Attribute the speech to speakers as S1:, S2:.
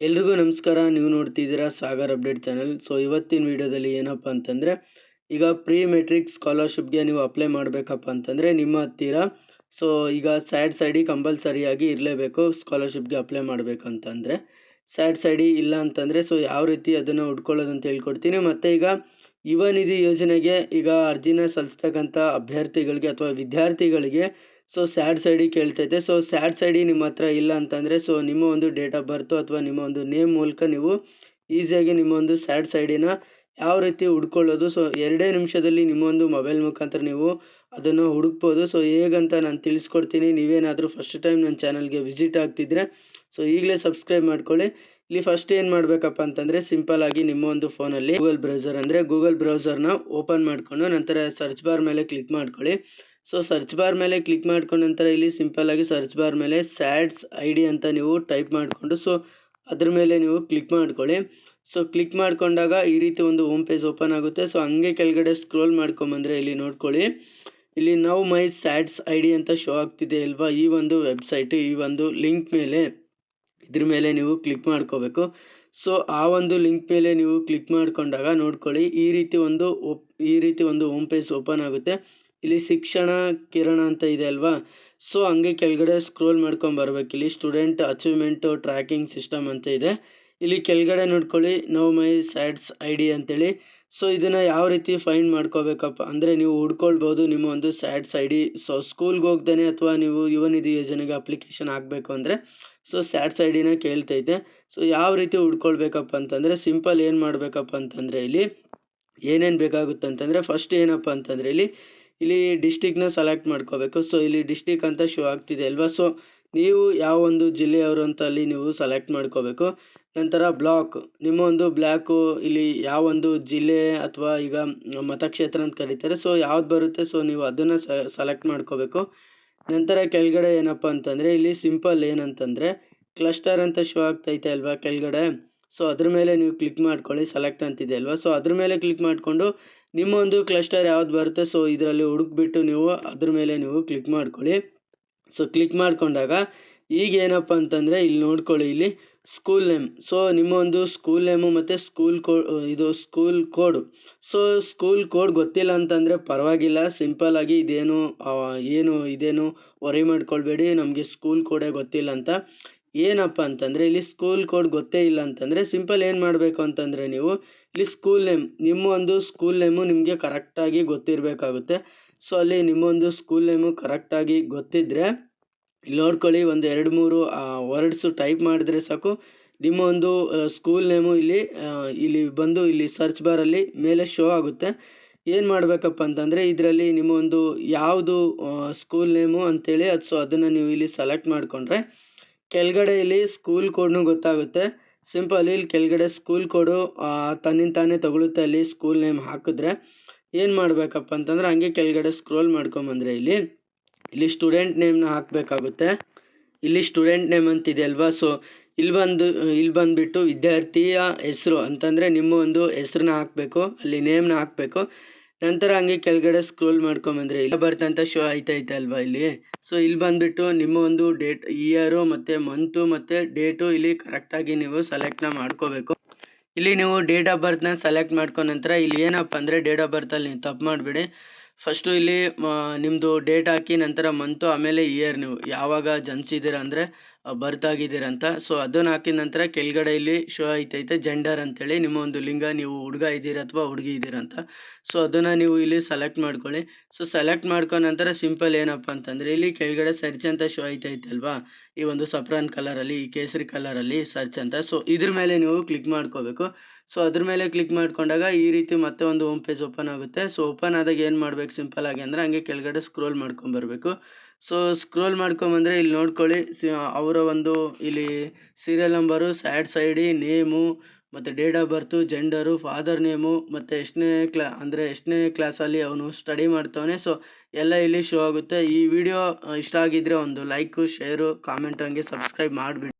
S1: ಎಲ್ರಿಗೂ ನಮಸ್ಕಾರ. ನೀವು ನೋಡ್ತಿದ್ದೀರಾ ಸಾಗರ್ ಅಪ್ಡೇಟ್ ಚಾನಲ್. ಸೊ ಇವತ್ತಿನ ವಿಡಿಯೋದಲ್ಲಿ ಏನಪ್ಪ ಅಂತಂದರೆ, ಈಗ ಪ್ರೀ ಮೆಟ್ರಿಕ್ ಸ್ಕಾಲರ್ಶಿಪ್ಗೆ ನೀವು ಅಪ್ಲೈ ಮಾಡಬೇಕಪ್ಪ ಅಂತಂದರೆ, ನಿಮ್ಮ ಹತ್ತಿರ ಸೊ ಈಗ ಸ್ಯಾಡ್ ಸೈಡಿ ಕಂಪಲ್ಸರಿಯಾಗಿ ಇರಲೇಬೇಕು ಸ್ಕಾಲರ್ಶಿಪ್ಗೆ ಅಪ್ಲೈ ಮಾಡಬೇಕಂತಂದರೆ. ಸ್ಯಾಡ್ ಸೈಡಿ ಇಲ್ಲ ಅಂತಂದರೆ ಸೊ ಯಾವ ರೀತಿ ಅದನ್ನು ಉಟ್ಕೊಳ್ಳೋದು ಅಂತ ಹೇಳ್ಕೊಡ್ತೀನಿ. ಮತ್ತು ಈಗ ಯುವ ನಿಧಿ ಯೋಜನೆಗೆ ಈಗ ಅರ್ಜಿನ ಸಲ್ಲಿಸ್ತಕ್ಕಂಥ ಅಭ್ಯರ್ಥಿಗಳಿಗೆ ಅಥವಾ ವಿದ್ಯಾರ್ಥಿಗಳಿಗೆ ಸೊ ಸ್ಯಾಡ್ ಸೈಡಿ ಕೇಳ್ತೈತೆ ಸೊ ಸ್ಯಾಡ್ ಸೈಡಿ ನಿಮ್ಮ ಹತ್ರ ಇಲ್ಲ ಅಂತಂದರೆ ಸೊ ನಿಮ್ಮ ಒಂದು ಡೇಟ್ ಆಫ್ ಬರ್ತು ಅಥವಾ ನಿಮ್ಮ ಒಂದು ನೇಮ್ ಮೂಲಕ ನೀವು ಈಸಿಯಾಗಿ ನಿಮ್ಮ ಒಂದು ಸ್ಯಾಡ್ ಸೈಡಿನ ಯಾವ ರೀತಿ ಹುಡ್ಕೊಳ್ಳೋದು? ಸೊ ಎರಡೇ ನಿಮಿಷದಲ್ಲಿ ನಿಮ್ಮ ಒಂದು ಮೊಬೈಲ್ ಮುಖಾಂತರ ನೀವು ಅದನ್ನು ಹುಡುಕ್ಬೋದು. ಸೊ ಹೇಗಂತ ನಾನು ತಿಳಿಸ್ಕೊಡ್ತೀನಿ. ನೀವೇನಾದರೂ ಫಸ್ಟ್ ಟೈಮ್ ನನ್ನ ಚಾನಲ್ಗೆ ವಿಸಿಟ್ ಆಗ್ತಿದ್ರೆ ಸೊ ಈಗಲೇ ಸಬ್ಸ್ಕ್ರೈಬ್ ಮಾಡ್ಕೊಳ್ಳಿ. ಇಲ್ಲಿ ಫಸ್ಟ್ ಏನು ಮಾಡಬೇಕಪ್ಪ ಅಂತಂದರೆ ಆಗಿ ನಿಮ್ಮ ಒಂದು ಫೋನಲ್ಲಿ ಗೂಗಲ್ ಬ್ರೌಸರ್ ಅಂದರೆ ಗೂಗಲ್ ಬ್ರೌಸರ್ನ ಓಪನ್ ಮಾಡಿಕೊಂಡು ನಂತರ ಸರ್ಚ್ ಬಾರ್ ಮೇಲೆ ಕ್ಲಿಕ್ ಮಾಡ್ಕೊಳ್ಳಿ. ಸೊ ಸರ್ಚ್ ಬಾರ್ ಮೇಲೆ ಕ್ಲಿಕ್ ಮಾಡ್ಕೊಂಡ ನಂತರ ಇಲ್ಲಿ ಸಿಂಪಲ್ ಆಗಿ ಸರ್ಚ್ ಬಾರ್ ಮೇಲೆ ಸ್ಯಾಡ್ಸ್ ಐ ಡಿ ಅಂತ ನೀವು ಟೈಪ್ ಮಾಡಿಕೊಂಡು ಸೊ ಅದ್ರ ಮೇಲೆ ನೀವು ಕ್ಲಿಕ್ ಮಾಡ್ಕೊಳ್ಳಿ. ಸೊ ಕ್ಲಿಕ್ ಮಾಡ್ಕೊಂಡಾಗ ಈ ರೀತಿ ಒಂದು ಹೋಮ್ ಪೇಜ್ ಓಪನ್ ಆಗುತ್ತೆ. ಸೊ ಹಂಗೆ ಕೆಳಗಡೆ ಸ್ಕ್ರೋಲ್ ಮಾಡ್ಕೊಂಬಂದರೆ ಇಲ್ಲಿ ನೋಡ್ಕೊಳ್ಳಿ. ಇಲ್ಲಿ now my SATS I D ಅಂತ ಶೋ ಆಗ್ತಿದೆ ಅಲ್ವಾ? ಈ ಒಂದು ವೆಬ್ಸೈಟ್ ಈ ಒಂದು ಲಿಂಕ್ ಮೇಲೆ. ಇದ್ರ ಮೇಲೆ ನೀವು ಕ್ಲಿಕ್ ಮಾಡ್ಕೋಬೇಕು. ಸೊ ಆ ಒಂದು ಲಿಂಕ್ ಮೇಲೆ ನೀವು ಕ್ಲಿಕ್ ಮಾಡಿಕೊಂಡಾಗ ನೋಡ್ಕೊಳ್ಳಿ. ಈ ರೀತಿ ಒಂದು ಈ ರೀತಿ ಒಂದು ಹೋಮ್ ಪೇಜ್ ಓಪನ್ ಆಗುತ್ತೆ. ಇಲ್ಲಿ ಶಿಕ್ಷಣ ಕಿರಣ ಅಂತ ಇದೆ ಅಲ್ವಾ? ಸೊ ಹಂಗೆ ಕೆಳಗಡೆ ಸ್ಕ್ರೋಲ್ ಮಾಡ್ಕೊಂಡು ಬರ್ಬೇಕು. ಇಲ್ಲಿ ಸ್ಟೂಡೆಂಟ್ ಅಚೀವ್ಮೆಂಟು ಟ್ರ್ಯಾಕಿಂಗ್ ಸಿಸ್ಟಮ್ ಅಂತ ಇದೆ. ಇಲ್ಲಿ ಕೆಳಗಡೆ ನೋಡ್ಕೊಳ್ಳಿ know my SATS I D ಅಂತೇಳಿ. ಸೊ ಇದನ್ನು ಯಾವ ರೀತಿ ಫೈಂಡ್ ಮಾಡ್ಕೋಬೇಕಪ್ಪ? ಅಂದರೆ ನೀವು ಹುಡ್ಕೊಳ್ಬೋದು ನಿಮ್ಮ ಒಂದು ಸ್ಯಾಡ್ಸ್ ಐ ಡಿ ಸೊ ಸ್ಕೂಲ್ಗೆ ಹೋಗ್ದೇ ಅಥವಾ ನೀವು ಯುವ ನಿಧಿ ಯೋಜನೆಗೆ ಅಪ್ಲಿಕೇಶನ್ ಹಾಕಬೇಕು ಅಂದರೆ ಸೊ ಸ್ಯಾಡ್ಸ್ ಐ ಡಿನ ಕೇಳ್ತೈತೆ. ಸೊ ಯಾವ ರೀತಿ ಹುಡ್ಕೊಳ್ಬೇಕಪ್ಪ ಅಂತಂದರೆ ಸಿಂಪಲ್ ಏನು ಮಾಡಬೇಕಪ್ಪ ಅಂತಂದರೆ ಇಲ್ಲಿ ಏನೇನು ಬೇಕಾಗುತ್ತೆ ಅಂತಂದರೆ ಫಸ್ಟ್ ಏನಪ್ಪ ಅಂತಂದರೆ ಇಲ್ಲಿ ಇಲ್ಲಿ ಡಿಸ್ಟಿಕ್ನ ಸೆಲೆಕ್ಟ್ ಮಾಡ್ಕೋಬೇಕು. ಸೊ ಇಲ್ಲಿ ಡಿಸ್ಟಿಕ್ ಅಂತ ಶೋ ಆಗ್ತಿದೆ ಅಲ್ವಾ? ಸೊ ನೀವು ಯಾವ ಒಂದು ಜಿಲ್ಲೆಯವರು ಅಂತ ಅಲ್ಲಿ ನೀವು ಸೆಲೆಕ್ಟ್ ಮಾಡ್ಕೋಬೇಕು. ನಂತರ ಬ್ಲಾಕ್ ನಿಮ್ಮ ಒಂದು ಬ್ಲ್ಯಾಕು ಇಲ್ಲಿ ಯಾವ ಒಂದು ಜಿಲ್ಲೆ ಅಥವಾ ಈಗ ಮತಕ್ಷೇತ್ರ ಅಂತ ಕರೀತಾರೆ. ಸೊ ಯಾವ್ದು ಬರುತ್ತೆ? ಸೊ ನೀವು ಅದನ್ನು ಸೆಲೆಕ್ಟ್ ಮಾಡ್ಕೋಬೇಕು. ನಂತರ ಕೆಳಗಡೆ ಏನಪ್ಪ ಅಂತಂದರೆ, ಇಲ್ಲಿ ಸಿಂಪಲ್ ಏನಂತಂದರೆ ಕ್ಲಸ್ಟರ್ ಅಂತ ಶೋ ಆಗ್ತೈತೆ ಅಲ್ವಾ ಕೆಳಗಡೆ? ಸೊ ಅದ್ರ ಮೇಲೆ ನೀವು ಕ್ಲಿಕ್ ಮಾಡ್ಕೊಳ್ಳಿ ಸೆಲೆಕ್ಟ್ ಅಂತಿದೆ ಅಲ್ವಾ? ಸೊ ಅದ್ರ ಮೇಲೆ ಕ್ಲಿಕ್ ಮಾಡಿಕೊಂಡು ನಿಮ್ಮ ಒಂದು ಕ್ಲಸ್ಟರ್ ಯಾವ್ದು ಬರುತ್ತೆ ಸೊ ಇದರಲ್ಲಿ ಹುಡುಕ್ಬಿಟ್ಟು ನೀವು ಅದ್ರ ಮೇಲೆ ನೀವು ಕ್ಲಿಕ್ ಮಾಡ್ಕೊಳ್ಳಿ. ಸೊ ಕ್ಲಿಕ್ ಮಾಡ್ಕೊಂಡಾಗ ಈಗ ಏನಪ್ಪ ಅಂತಂದರೆ ಇಲ್ಲಿ ನೋಡ್ಕೊಳ್ಳಿ, ಇಲ್ಲಿ ಸ್ಕೂಲ್ ನೇಮ್ ಸೊ ನಿಮ್ಮ ಒಂದು ಸ್ಕೂಲ್ ನೇಮು ಮತ್ತು ಸ್ಕೂಲ್ ಕೋ ಇದು school code so school code ಗೊತ್ತಿಲ್ಲ ಅಂತಂದರೆ ಪರವಾಗಿಲ್ಲ ಸಿಂಪಲ್ಲಾಗಿ ಇದೇನು ಏನು, ಇದೇನು ವರಿ ಮಾಡ್ಕೊಳ್ಬೇಡಿ, ನಮಗೆ ಸ್ಕೂಲ್ ಕೋಡೇ ಗೊತ್ತಿಲ್ಲ ಅಂತ. ಏನಪ್ಪ ಅಂತಂದರೆ ಇಲ್ಲಿ ಸ್ಕೂಲ್ ಕೋಡ್ ಗೊತ್ತೇ ಇಲ್ಲ ಅಂತಂದರೆ ಸಿಂಪಲ್ ಏನು ಮಾಡಬೇಕು ಅಂತಂದರೆ ನೀವು ಇಲ್ಲಿ ಸ್ಕೂಲ್ ನೇಮ್ ನಿಮ್ಮ ಒಂದು ಸ್ಕೂಲ್ ನೇಮು ನಿಮಗೆ ಕರೆಕ್ಟಾಗಿ ಗೊತ್ತಿರಬೇಕಾಗುತ್ತೆ. ಸೊ ಅಲ್ಲಿ ನಿಮ್ಮೊಂದು ಸ್ಕೂಲ್ ನೇಮು ಕರೆಕ್ಟಾಗಿ ಗೊತ್ತಿದ್ದರೆ ಇಲ್ಲಿ ನೋಡ್ಕೊಳ್ಳಿ, ಒಂದು ಎರಡು ಮೂರು ವರ್ಡ್ಸು ಟೈಪ್ ಮಾಡಿದ್ರೆ ಸಾಕು. ನಿಮ್ಮ ಒಂದು ಸ್ಕೂಲ್ ನೇಮು ಇಲ್ಲಿ ಇಲ್ಲಿ ಬಂದು ಇಲ್ಲಿ ಸರ್ಚ್ ಬಾರಲ್ಲಿ ಮೇಲೆ ಶೋ ಆಗುತ್ತೆ. ಏನು ಮಾಡಬೇಕಪ್ಪ ಅಂತಂದರೆ, ಇದರಲ್ಲಿ ನಿಮ್ಮ ಒಂದು ಯಾವುದು ಸ್ಕೂಲ್ ನೇಮು ಅಂತೇಳಿ, ಅದು ಸೊ ಅದನ್ನು ನೀವು ಇಲ್ಲಿ ಸೆಲೆಕ್ಟ್ ಮಾಡಿಕೊಂಡ್ರೆ, ಕೆಳಗಡೆ ಇಲ್ಲಿ ಸ್ಕೂಲ್ ಕೋಡ್ನು ಗೊತ್ತಾಗುತ್ತೆ. ಸಿಂಪಲ್ ಇಲ್ಲಿ ಕೆಳಗಡೆ ಸ್ಕೂಲ್ ಕೋಡು ತನ್ನಿಂದ ತಾನೇ ತಗೊಳುತ್ತೆ ಅಲ್ಲಿ ಸ್ಕೂಲ್ ನೇಮ್ ಹಾಕಿದ್ರೆ. ಏನು ಮಾಡಬೇಕಪ್ಪ ಅಂತಂದ್ರೆ ಹಂಗೆ ಕೆಳಗಡೆ ಸ್ಕ್ರೋಲ್ ಮಾಡ್ಕೊಂಬಂದರೆ ಇಲ್ಲಿ. ಇಲ್ಲಿ ಸ್ಟೂಡೆಂಟ್ ನೇಮ್ನ ಹಾಕಬೇಕಾಗುತ್ತೆ. ಇಲ್ಲಿ ಸ್ಟೂಡೆಂಟ್ ನೇಮ್ ಅಂತಿದೆ ಅಲ್ವಾ? ಸೊ, ಇಲ್ಲಿ ಬಂದು, ಇಲ್ಲಿ ಬಂದುಬಿಟ್ಟು ವಿದ್ಯಾರ್ಥಿಯ ಹೆಸರು ಅಂತಂದರೆ ನಿಮ್ಮ ಒಂದು ಹೆಸ್ರನ್ನ ಹಾಕಬೇಕು, ಅಲ್ಲಿ ನೇಮ್ನ ಹಾಕಬೇಕು. ನಂತರ ಹಂಗೆ ಕೆಳಗಡೆ ಸ್ಕ್ರೋಲ್ ಮಾಡ್ಕೊಂಬಂದ್ರೆ ಇಲ್ಲ ಬರ್ತಂತ ಶೋ ಆಯ್ತೈತೆ ಅಲ್ವಾ ಇಲ್ಲಿ? ಸೊ ಇಲ್ಲಿ ಬಂದುಬಿಟ್ಟು ನಿಮ್ಮ ಒಂದು ಡೇಟ್ ಇಯರು ಮತ್ತು ಮಂತು ಮತ್ತು ಡೇಟು ಇಲ್ಲಿ ಕರೆಕ್ಟಾಗಿ ನೀವು ಸೆಲೆಕ್ಟ್ನ ಮಾಡ್ಕೋಬೇಕು. ಇಲ್ಲಿ ನೀವು ಡೇಟ್ ಆಫ್ ಬರ್ತ್ನ ಸೆಲೆಕ್ಟ್ ಮಾಡ್ಕೊಂಡ ನಂತರ ಇಲ್ಲಿ ಏನಪ್ಪ ಅಂದರೆ ಡೇಟ್ ಆಫ್ ಬರ್ತಲ್ಲಿ ನೀವು ತಪ್ಪು ಮಾಡಿಬಿಡಿ. ಫಸ್ಟು ಇಲ್ಲಿ ನಿಮ್ಮದು ಡೇಟ್ ಹಾಕಿ ನಂತರ ಮಂತು ಆಮೇಲೆ ಇಯರ್ ನೀವು ಯಾವಾಗ ಜನಿಸಿದ್ದೀರ ಅಂದರೆ ಬರ್ತ್ ಆಗಿದ್ದೀರಂತ ಸೊ ಅದನ್ನು ಹಾಕಿದ ನಂತರ ಕೆಳಗಡೆ ಇಲ್ಲಿ ಶೋ ಐತೈತೆ ಜೆಂಡರ್ ಅಂತೇಳಿ ನಿಮ್ಮ ಒಂದು ಲಿಂಗ ನೀವು ಹುಡುಗ ಇದ್ದೀರ ಅಥವಾ ಹುಡುಗಿ ಇದ್ದೀರಂತ ಸೊ ಅದನ್ನು ನೀವು ಇಲ್ಲಿ ಸೆಲೆಕ್ಟ್ ಮಾಡ್ಕೊಳ್ಳಿ. ಸೊ ಸೆಲೆಕ್ಟ್ ಮಾಡ್ಕೊಂಡ ನಂತರ ಸಿಂಪಲ್ ಏನಪ್ಪ ಅಂತಂದರೆ ಇಲ್ಲಿ ಕೆಳಗಡೆ ಸರ್ಚ್ ಅಂತ ಶೋ ಐತೈತೆ ಅಲ್ವಾ ಈ ಒಂದು ಸಪ್ರಾನ್ ಕಲರಲ್ಲಿ, ಈ ಕೇಸರಿ ಕಲರಲ್ಲಿ ಸರ್ಚ್ ಅಂತ. ಸೊ ಇದ್ರ ಮೇಲೆ ನೀವು ಕ್ಲಿಕ್ ಮಾಡ್ಕೋಬೇಕು. ಸೊ ಅದ್ರ ಮೇಲೆ ಕ್ಲಿಕ್ ಮಾಡ್ಕೊಂಡಾಗ ಈ ರೀತಿ ಮತ್ತೆ ಒಂದು ಹೋಮ್ ಪೇಜ್ ಓಪನ್ ಆಗುತ್ತೆ. ಸೊ ಓಪನ್ ಆದಾಗ ಏನು ಮಾಡ್ಬೇಕು ಸಿಂಪಲ್ ಆಗಿ ಅಂದರೆ ಹಂಗೆ ಕೆಳಗಡೆ ಸ್ಕ್ರೋಲ್ ಮಾಡ್ಕೊಂಬರ್ಬೇಕು. ಸೊ ಸ್ಕ್ರೋಲ್ ಮಾಡ್ಕೊಂಬಂದರೆ ಇಲ್ಲಿ ನೋಡ್ಕೊಳ್ಳಿ. ಅವರ ಒಂದು ಇಲ್ಲಿ serial number SATS ID name ಮತ್ತು date of birth gender father name ಮತ್ತು ಎಷ್ಟನೇ ಕ್ಲಾ ಅಂದರೆ ಎಷ್ಟನೇ ಕ್ಲಾಸಲ್ಲಿ ಅವನು ಸ್ಟಡಿ ಮಾಡ್ತವನೆ. ಸೊ ಎಲ್ಲ ಇಲ್ಲಿ ಶೋ ಆಗುತ್ತೆ. ಈ ವಿಡಿಯೋ ಇಷ್ಟ ಆಗಿದ್ದರೆ ಒಂದು ಲೈಕು ಶೇರು ಕಾಮೆಂಟ್ ಹಂಗೆ ಸಬ್ಸ್ಕ್ರೈಬ್ ಮಾಡಿಬಿಡಿ.